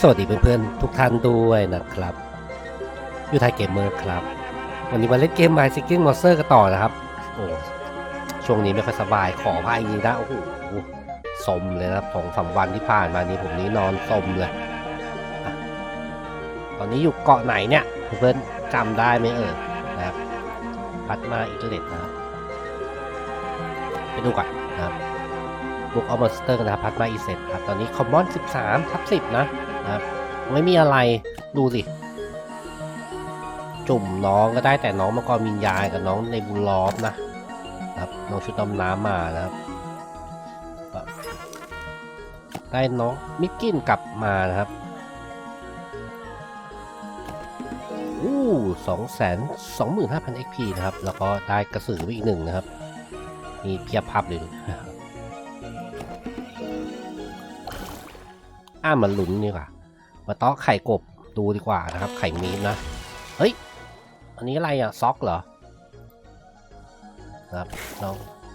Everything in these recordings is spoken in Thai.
สวัสดีเพื่อนๆทุกท่านด้วยนะครับยูไทยเกมเมอร์ครับ วันนี้มาเล่นเกม My Seeking Monster กันต่อนะครับ โอ้ช่วงนี้ไม่ค่อยสบายขอพายจริงๆนะ โอ้โหสมเลยนะครับสองสาวันที่ผ่านมานี้ผมนี้นอนสมเลย ตอนนี้อยู่เกาะไหนเนี่ย เพื่อนจำได้ไหมเอ่ยนะครับ พัดมาอิตาเลตนะครับไปดูก่อนนะครับบุกออมสเตอร์นะครับพัดมาอีเซตครับ ตอนนี้คอมมอน 13 ทับ 10 นะ นะครับไม่มีอะไรดูสิ จุ่มน้องก็ได้แต่น้องมังกรวิญญาณกับน้องในบุญล้อมนะครับน้องชุดดำน้ำมานะครับได้น้องมิกกินกลับมานะครับอู้สองแสนสองหมื่นห้าพัน XP นะครับ แล้วก็ได้กระสือไปอีกหนึ่งนะครับ มีเพียบพับเลย อ้ามันลุ้นนี่กว่า มาเตาะไข่กบดูดีกว่านะครับ ไข่มีมนะ เฮ้ย อันนี้อะไรอะ ซ็อกเหรอนะครับน้อง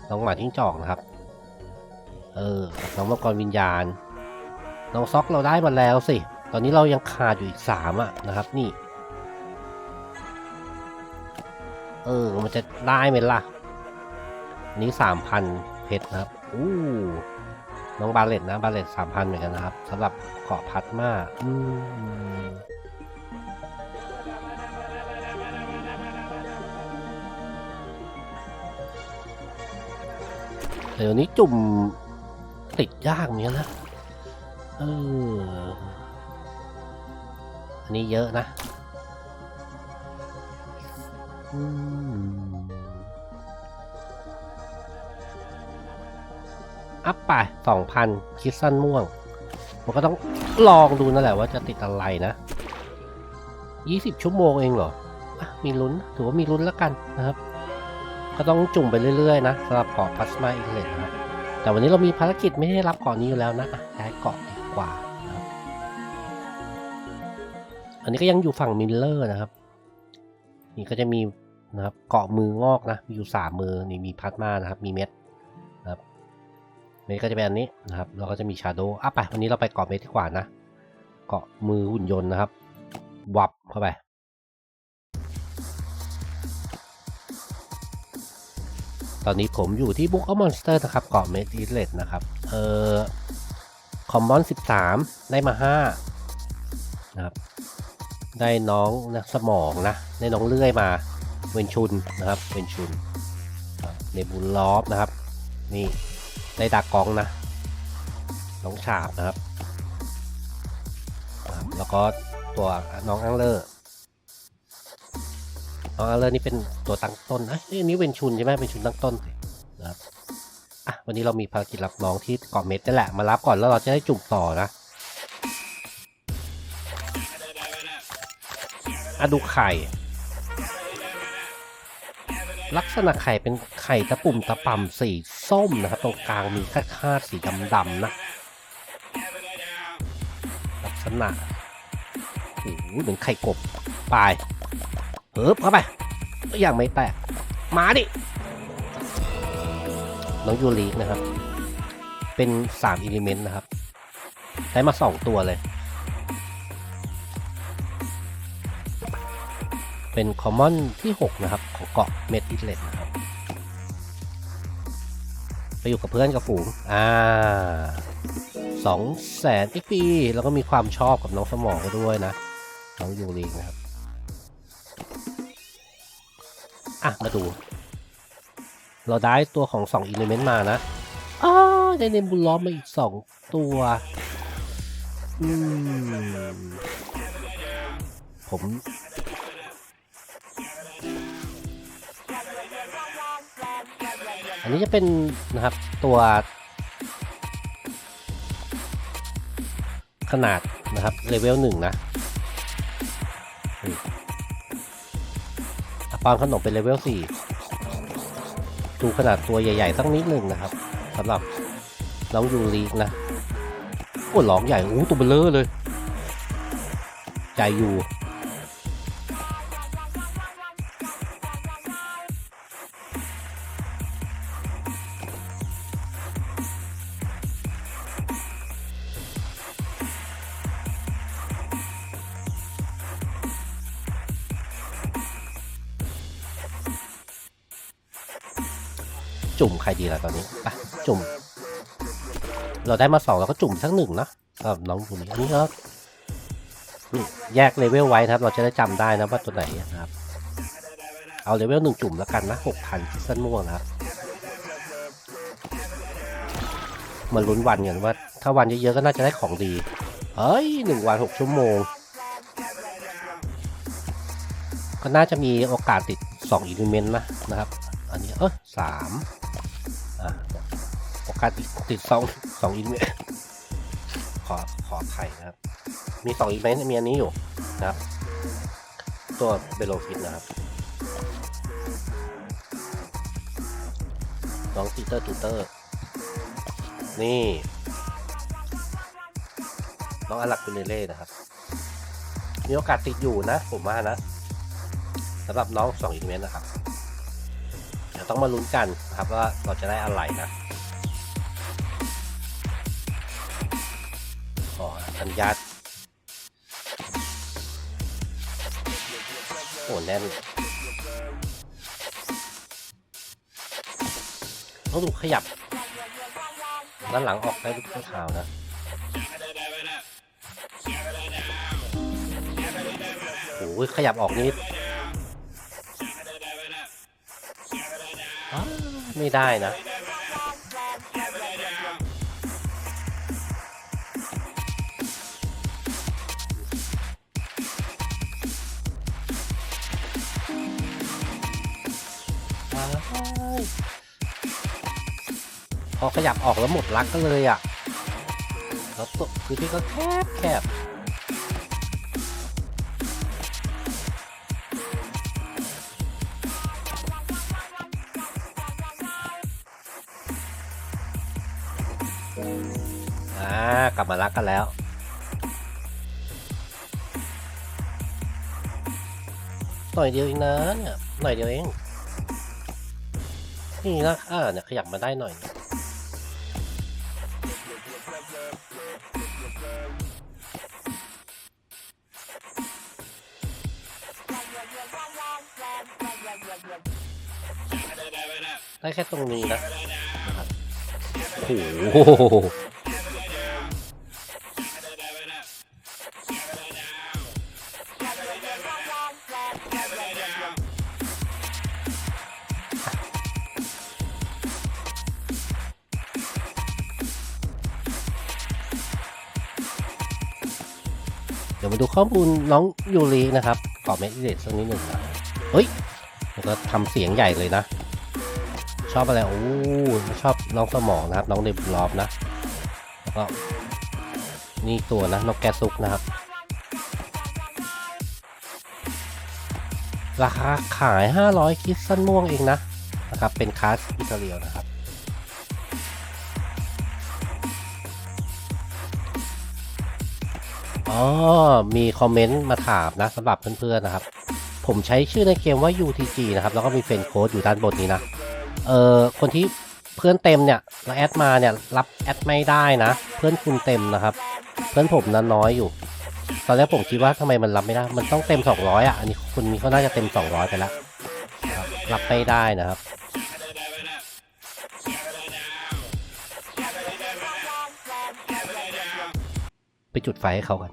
น้องหมาทิ้งจอกนะครับ เออ น้องมังกรวิญญาณ น้องซ็อกเราได้มาแล้วสิ ตอนนี้เรายังขาดอยู่อีกสามอะนะครับ นี่ เออ มันจะได้ไหมล่ะนนี้สามพันเพชรนะครับ อู้ น้องบาเลตนะบาเลตสามพันเหมือนกันนะครับสำหรับเกาะพัดมาอืมเดี๋ยวนี้จุ่มติดยากเหมือนกันนะเอออันนี้เยอะนะ อืม อัพไปสองพันคิดสั้นม่วง มันก็ต้องลองดูนั่นแหละว่าจะติดอะไรนะยี่สิบชั่วโมงเองเหรออมีลุ้น ถือว่ามีลุ้นแล้วกันนะครับ ก็ต้องจุ่มไปเรื่อยๆนะสำหรับเกาะพัสมาอีกเลยนะครับ แต่วันนี้เรามีภารกิจไม่ได้รับเกาะนี้อยู่แล้วนะอะย้ายเกาะดีกว่านะครับ อันนี้ก็ยังอยู่ฝั่งมิลเลอร์นะครับ นี่ก็จะมีนะครับเกาะมืองอกนะ มีอยู่สามมือ นี่มีพัดมานะครับ มีเม็ด เมดก็จะเป็นอันนี้นะครับเราก็จะมีชาโดว์อะไปวันนี้เราไปเกาะเมดดีกว่านะ เกาะมือหุ่นยนต์นะครับ วับเข้าไปตอนนี้ผมอยู่ที่บุ๊กออมอนสเตอร์นะครับเกาะเมดอีเลตนะครับ เอ่อคอมมอน 13 ได้มา 5 นะครับ ได้น้องนะสมองนะ ได้น้องเลื่อยมา เวนชุนนะครับ เวนชุนในบุลลอฟนะครับ นี่ ได้ดากกองนะน้องฉาบนะครับ แล้วก็ตัวน้องอังเลอร์น้องอังเลอร์นี่เป็นตัวตั้งต้นนะเอ้ยอันนี้เป็นชุนใช่ไหมเป็นชุนตั้งต้นนะครับอะวันนี้เรามีภารกิจรับน้องที่เกาะเม็ดนี่แหละมารับก่อนแล้วเราจะได้จุ่มต่อนะอะดูไข่ ลักษณะไข่เป็นไข่ตะปุ่มตะป่ำสี ส้มนะครับตรงกลางมีคาดคาดสีดำๆนะ ลักษณะโอ้โหเหมือนไข่กบปลายเฮิบเข้าไปยังไม่แตก มาดิ น้องยูรินะครับ เป็น3อิเลเมนต์นะครับ ได้มา 2 ตัวเลย เป็นคอมมอนที่ 6 นะครับ ของเกาะเมดอิเลตนะ อยู่กับเพื่อนกับฝูงอ่าสองแสนอีปีแล้วก็มีความชอบกับน้องสมองก็ด้วยนะน้องยูรินะครับอะมาดู เราได้ตัวของ2อิเลเมนต์มานะอ๋อได้เนมบุลล้อมมาอีก2ตัวอืมผม อันนี้จะเป็นนะครับตัวขนาดนะครับเลเวลหนึ่งนะอืมอะปอนขนมเป็นเลเวลสี่ดูขนาดตัวใหญ่ๆสักนิดหนึ่งนะครับสำหรับน้องยูรีกนะโอ้หลองใหญ่โอ้ตัวเบลเลอร์เลย ใจอยู่ จุ่ม เราได้มาสองเราก็จุ่มสักหนึ่งนะสำหรับน้องคนนี้อันนี้ก็นี่แยกเลเวลไว้นะครับ เราจะได้จำได้นะว่าตัวไหนนะครับ เอาเลเวลหนึ่งจุ่มแล้วกันนะหกพันคิสเซนม่วงนะครับมาลุ้นวันกันว่า ถ้าวันเยอะๆก็น่าจะได้ของดี เฮ้ยหนึ่งวันหกชั่วโมง ก็น่าจะมีโอกาสติดสองอิเลเมนต์นะนะครับ อันนี้เออสาม กาสติดติดสองสองอิเลเมนต์ขอขอไข่นะครับ มีสองอิเลเมนต์มีอันนี้อยู่นะครับ ตัวเบโลฟิตนะครับน้องตีเตอร์ตูเตอร์ นี่น้องอลักกุเลเล่นะครับ มีโอกาสติดอยู่นะ ผมว่านะสำหรับน้องสองอีเวนนะครับ เดี๋ยวต้องมาลุ้นกันนะครับว่าเราจะได้อะไรนะ ขออนุญาโอ้แน่นต้องดูขยับ ด้านหลังออกได้ทุกข่าวนะโอ้ยขยับออกนิดอ้ไม่ได้นะ พอขยับออกแล้วหมดรักก็เลยอะแล้วตัวคือที่ก็แคบแคบอ่ากลับมารักกันแล้วหน่อยเดียวเองนะเนี่ยหน่อยเดียวเองนี่นะเออเนี่ยขยับมาได้หน่อย ได้แค่ตรงนี้นะโอ้โหเดี๋ยวมาดูข้อมูลน้องยูรินะครับขอเมสเดตสักนิดหนึ่งเฮ้ยแล้วก็ทำเสียงใหญ่เลยนะ ชอบอะไรโอ้ชอบน้องสมองนะครับ น้องเดบลอฟนะแล้วก็นี่ตัวนะนกแกซุกนะครับ ราคาขาย 500 คิดสั้นม่วงเองนะนะครับ เป็นคลาสอิตาเลียนะครับอ๋อ มีคอมเมนต์มาถามนะสำหรับเพื่อนๆนะครับ ผมใช้ชื่อในเกมว่า UTG นะครับ แล้วก็มีเฟรนโค้ดอยู่ด้านบนนี้นะ เอ่อคนที่เพื่อนเต็มเนี่ยเราแอดมาเนี่ยรับแอดไม่ได้นะ เพื่อนคุณเต็มนะครับ เพื่อนผมนั้นน้อยอยู่ ตอนแรกผมคิดว่าทำไมมันรับไม่ได้ มันต้องเต็ม 200อะอันนี้คุณมีเขาน่าจะเต็ม 200 ไปแล้วรับไม่ได้นะครับไปจุดไฟให้เขากัน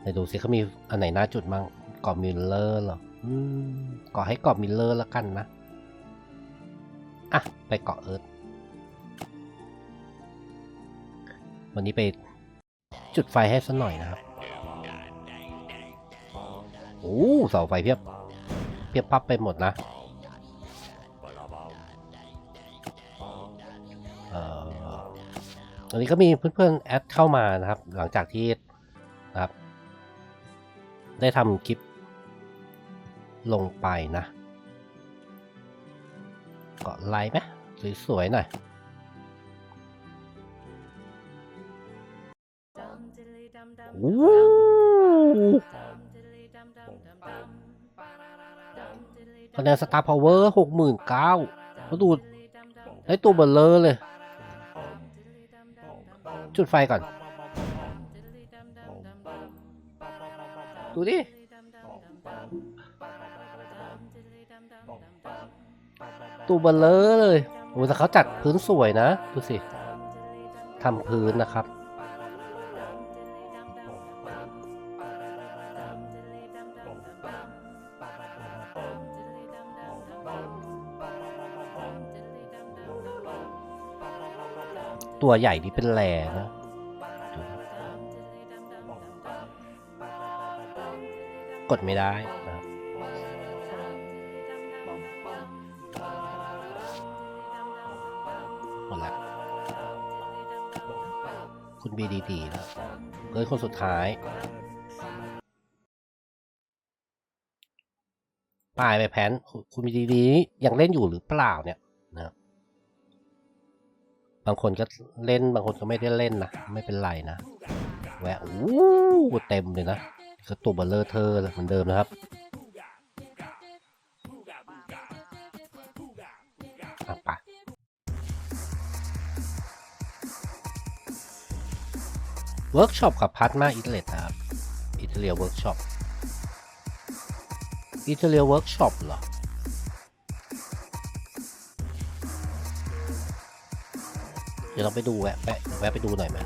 เดี๋ยวดูสิเขามีอันไหนน่าจุดมั่งกรอบมิลเลอร์เหรออืมก่อให้กรอบมิลเลอร์แล้วกันนะ อะ ไปเกาะเอิร์ธวันนี้ไปจุดไฟให้สักหน่อยนะครับ โอ้เสาไฟเพียบ เพียบพับไปหมดนะ เอ่อตอนนี้ก็มีเพื่อนๆแอดเข้ามานะครับ หลังจากที่นะครับ ได้ทำคลิปลงไปนะาะไลน์ไหมสวยๆหน่อยโอ้คะแนนสตาร์พาวเวอร์หกหมื่นเก้าเขาดูได้ตัวเบลเลอร์เลย จุดไฟก่อน ดูดิ ตัวเบลเลอร์เลยโอ้แต่เขาจัดพื้นสวยนะ ดูสิทำพื้นนะครับ ตัวใหญ่นี่เป็นแหล่นะกดไม่ได้ หมดละคุณบีดีดีนะเกิดคนสุดท้ายปลายไปแพนคุณบีดีดียังเล่นอยู่หรือเปล่าเนี่ยนะบางคนก็เล่นบางคนก็ไม่ได้เล่นนะ ไม่เป็นไรนะแหวะอู้เต็มเลยนะก็ตัวเบลเลอร์เธอเหมือนเดิมนะครับ เวิร์กช็อปกับพัทมาอิตาเลตนะครับอิตาเลียเวิร์กช็อปอิตาเลียเวิร์กช็อปเหรอเดี๋ยวเราไปดูแวะแวะแวะไปดูหน่อยไหม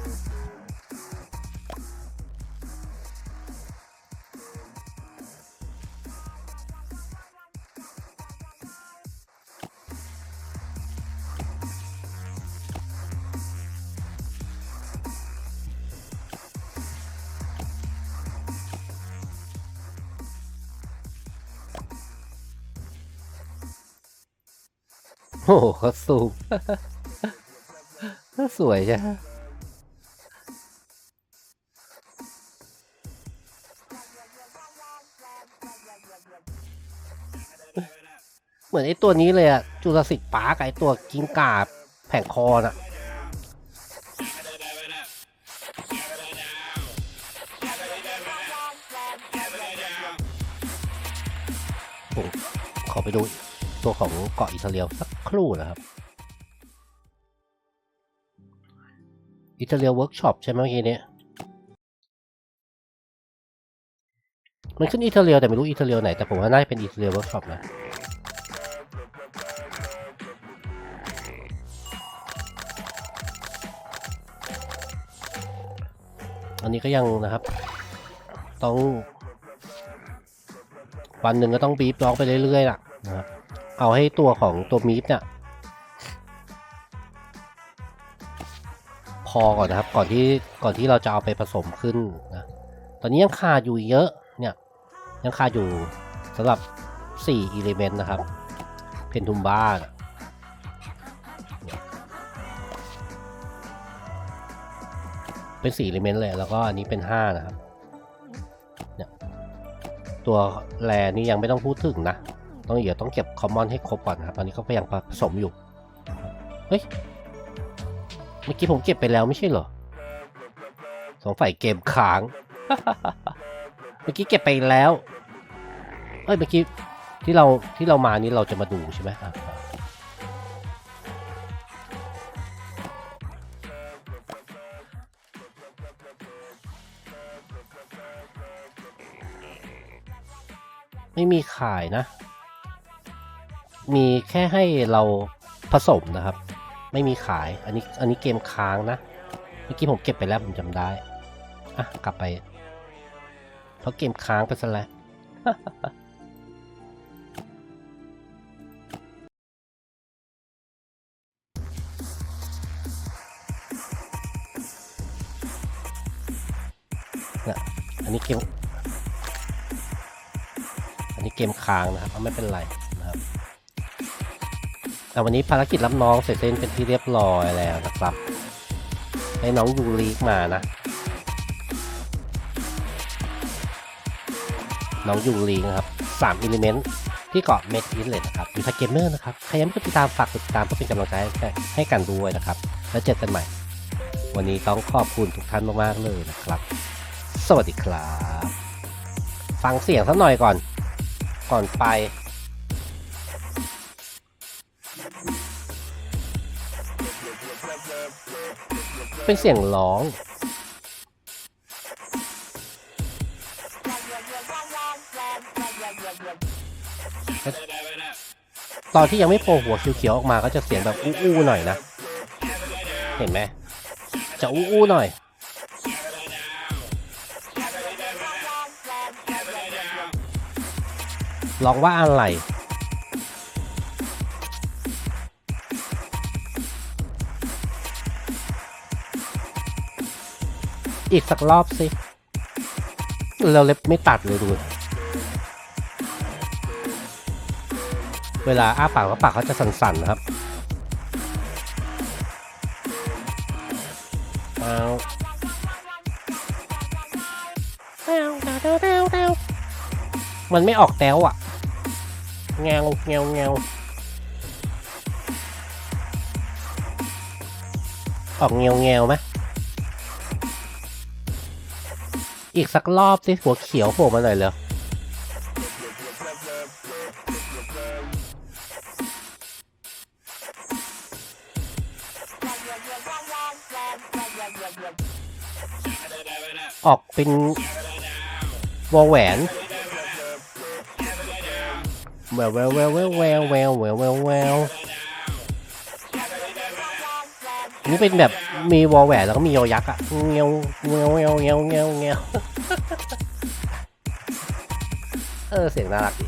โอ้โหเขาสูงสวยใช่ไหมเหมือนไอ้ตัวนี้เลยอะจูราสิกปาร์กไอ้ตัวกิงกาแผงคอน่ะขอไปดูตัวของเกาะอิตาเอลสัก ครู่นะครับอิตาเลียเวิร์กช็อปใช่ไหมเมื่อกี้นี้มันขึ้นอิตาเลียแต่ไม่รู้อิตาเลียไหน แต่ผมว่าน่าจะเป็นอิตาเลียเวิร์กช็อปนะอันนี้ก็ยังนะครับ ต้อง วันหนึ่งก็ต้องบีบน้องไปเรื่อยๆล่ะ เอาให้ตัวของตัวมีฟเนี่ยพอก่อนนะครับ ก่อนที่ก่อนที่เราจะเอาไปผสมขึ้นนะตอนนี้ยังขาดอยู่เยอะเนี่ยยังขาดอยู่สำหรับ4 element นะครับ เพนทุมบ้าเป็น4 element เลย แล้วก็อันนี้เป็น 5 นะครับ เนี่ย ตัวแรนี่ยังไม่ต้องพูดถึงนะ ต้องเดี๋ยวต้องเก็บคอมมอนให้ครบก่อนนะครับตอนนี้เขาพยายามผสมอยู่ เฮ้ย เมื่อกี้ผมเก็บไปแล้วไม่ใช่เหรอ สงสัยเกมค้าง เมื่อกี้เก็บไปแล้ว เอ้ย เมื่อกี้ที่เราที่เรามานี้เราจะมาดูใช่ไหมอะไม่มีขายนะ มีแค่ให้เราผสมนะครับ ไม่มีขายอันนี้อันนี้เกมค้างนะ เมื่อกี้ผมเก็บไปแล้วผมจำได้ อะ กลับไป เพราะเกมค้างไปซะแล้วนี่ยอันนี้เกม อันนี้เกมค้างนะครับไม่เป็นไรนะครับ แต่วันนี้ภารกิจรับน้องเสร็จสิ้นเป็นที่เรียบร้อยแล้วนะครับ ให้น้องยูรีกมานะ น้องยูรีนะครับ3อิเลเมนต์ที่เกาะเมดอินเลยนะครับอยู่ทาเกมเมอร์นะครับ ใครยังไม่กดติดตามฝากกดติดตามเพื่อเป็นกำลังใจให้ให้กันด้วยนะครับ แล้วเจอกันใหม่ วันนี้ต้องขอบคุณทุกท่านมากๆเลยนะครับ สวัสดีครับ ฟังเสียงสักหน่อยก่อน ก่อนไป เป็นเสียงร้อง ตอนที่ยังไม่โผล่หัวเขียวๆออกมาก็จะเสียงแบบอู้ๆหน่อยนะ เห็นไหม จะอู้ๆหน่อย ลองว่าอะไร อีกสักรอบสิเราเล็บไม่ตัดเลยดู เวลาอ้าปากก็ปากเขาจะสั่นๆนะครับเอามันไม่ออกแต้วอะแงวแงวแงวออกเงวแงวไหม อีกสักรอบสิหัวเขียวโผล่มาหน่อยเลยออกเป็นวอแหวนแววแววแววแววแววแววแววแววแวว นี่เป็นแบบมีวอแหวนแล้วก็มียอยักษ์อะเงี้ยวเงี้ยวเงี้ยวเงี้ยวเงี้ยวเงี้ยวเออเสียงน่ารักดี